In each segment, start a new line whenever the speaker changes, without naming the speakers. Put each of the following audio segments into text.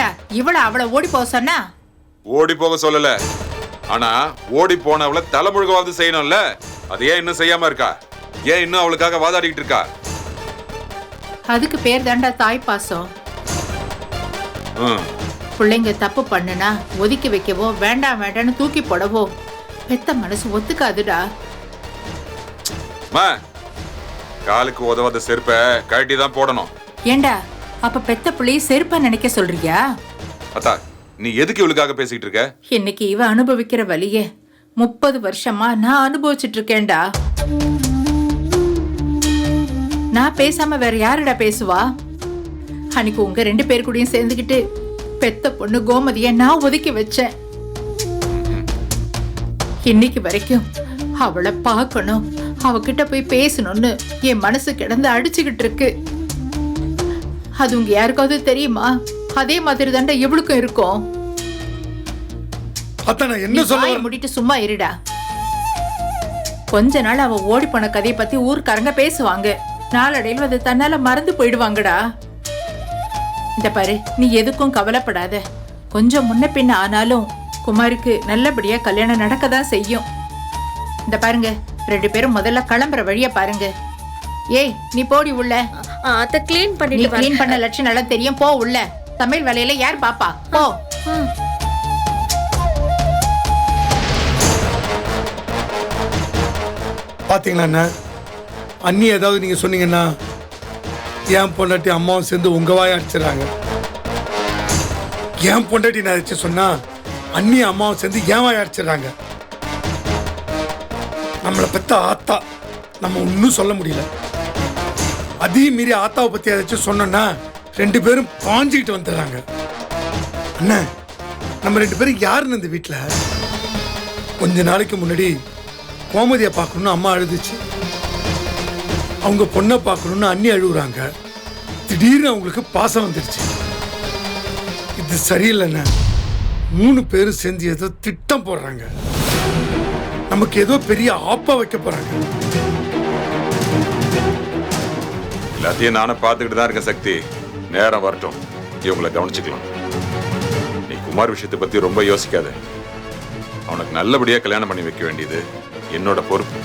ஏண்டா இவள அவள ஓடி போக சொன்னா?
ஓடி போக சொல்லல. ஆனா ஓடி போனவள தலைமுழுகவாவது செய்யணும்ல. அது ஏன் இன்னும் செய்யாம இருக்கா? ஏன் இன்னும் அவளுக்காக வாதாடிக்கிட்டு இருக்கா?
அதுக்கு பேர் தாண்டா தாய் பாசம். பிள்ளைங்க தப்பு பண்ணுனா ஒதுக்கி வைக்கவோ வேண்டாம் வேண்டாம்னு தூக்கி போடவோ பெத்த மனசு ஒத்துக்காதுடா.
காலுக்கு உதவாத செருப்பை கழட்டி தான் போடணும்.
ஏண்டா அப்ப பெத்த பிள்ளைய செருப்பா நினைக்க சொல்றியா?
அத்தா நீ எதுக்கு இவளுக்காக பேசிக்கிட்டு இருக்க?
இன்னைக்கு இவ அனுபவிக்கிற வலிய முப்பது வருஷமா நான் அனுபவிச்சுட்டு இருக்கேன்டா. நான் பேசாம வேற யாருடா பேசுவா? அன்னைக்கு உங்க ரெண்டு பேர் கூடயும் சேர்ந்துக்கிட்டு பெத்த பொண்ணு கோமதிய நான் ஒதுக்கி வச்சேன். இன்னைக்கு வரைக்கும் அவளை பார்க்கணும். அவகிட்ட போய் பேசணும்னு என் மனசு கிடந்து அடிச்சுக்கிட்டு இருக்கு. அது உங்க யாருக்காவது தெரியுமா? அதே மாதிரி தாண்டா இவளுக்கும் இருக்கும்.
அத்தா நான்
நீ
என்ன சொல்ல?
மூடிட்டு சும்மா இருடா. கொஞ்ச நாள் அவ ஓடி போன கதையை பத்தி ஊர்க்காரங்க பேசுவாங்க. நாளடைவில் அது தன்னால மறந்து போயிடுவாங்கடா. இந்த பாரு நீ எதுக்கும் கவலைப்படாத. கொஞ்சம் முன்ன பின்ன ஆனாலும் குமாருக்கு நல்லபடியா கல்யாணம் நடக்க தான் செய்யும். இந்த பாருங்க ரெண்டு பேரும் முதல்ல கிளம்புற வழிய பாருங்க. ஏய் நீ போடி உள்ள.
ஆ, அத்தை க்ளீன் பண்ணிட்டு
க்ளீன் பண்ண லட்சணம் எல்லாம் தெரியும். போ உள்ள. தமிழ் வேலையில யார் பாப்பா? போ.
பாத்தீங்களா அண்ணா? அண்ணி ஏதாவது நீங்க சொன்னீங்கன்னா என் பொண்டாட்டி அம்மாவும் சேர்ந்து உங்க வாயை அடிச்சிடறாங்க. என் பொண்டாட்டி நான் ஏதாச்சும் சொன்னா அண்ணி அம்மாவும் சேர்ந்து என் வாயை அடிச்சிடறாங்க. நம்மளை பெத்த ஆத்தா. நம்ம ஒன்றும் சொல்ல முடியல. அதையும் மீறி ஆத்தாவை பத்தி ஏதாச்சும் சொன்னோன்னா ரெண்டு பேரும் பாஞ்சிக்கிட்டு வந்துடுறாங்க. அண்ணா நம்ம ரெண்டு பேரும் யாருன்னு இந்த வீட்டில் கொஞ்ச நாளைக்கு முன்னாடி கோமதியை பார்க்கணும்னு அம்மா அழுதுச்சு. அவங்க பொண்ணை பார்க்கணும்னு அண்ணி அழுகுறாங்க. திடீர்னு அவங்களுக்கு பாசம் வந்துடுச்சு. இது சரியில்லைண்ணே. மூணு பேரும் சேர்ந்து ஏதோ திட்டம் போடுறாங்க. நமக்கு ஏதோ பெரிய ஆப்பா வைக்க போறாங்க.
எல்லாத்தையும் நானும் பார்த்துக்கிட்டு தான் இருக்கேன் சக்தி. நேரம் வரட்டும். இவங்களை கவனிச்சுக்கலாம். நீ குமார் விஷயத்தை பத்தி ரொம்ப யோசிக்காத. அவனுக்கு நல்லபடியா கல்யாணம் பண்ணி வைக்க வேண்டியது என்னோட பொறுப்பு.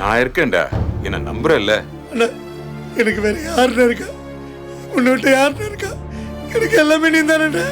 நான் இருக்கேன்டா. என்ன நம்புறல்ல
அண்ணா எனக்கு வேற யாருன்னு இருக்கா? உன்னோட்ட யாருன்னு இருக்கா? எனக்கு எல்லாமே நீ தானே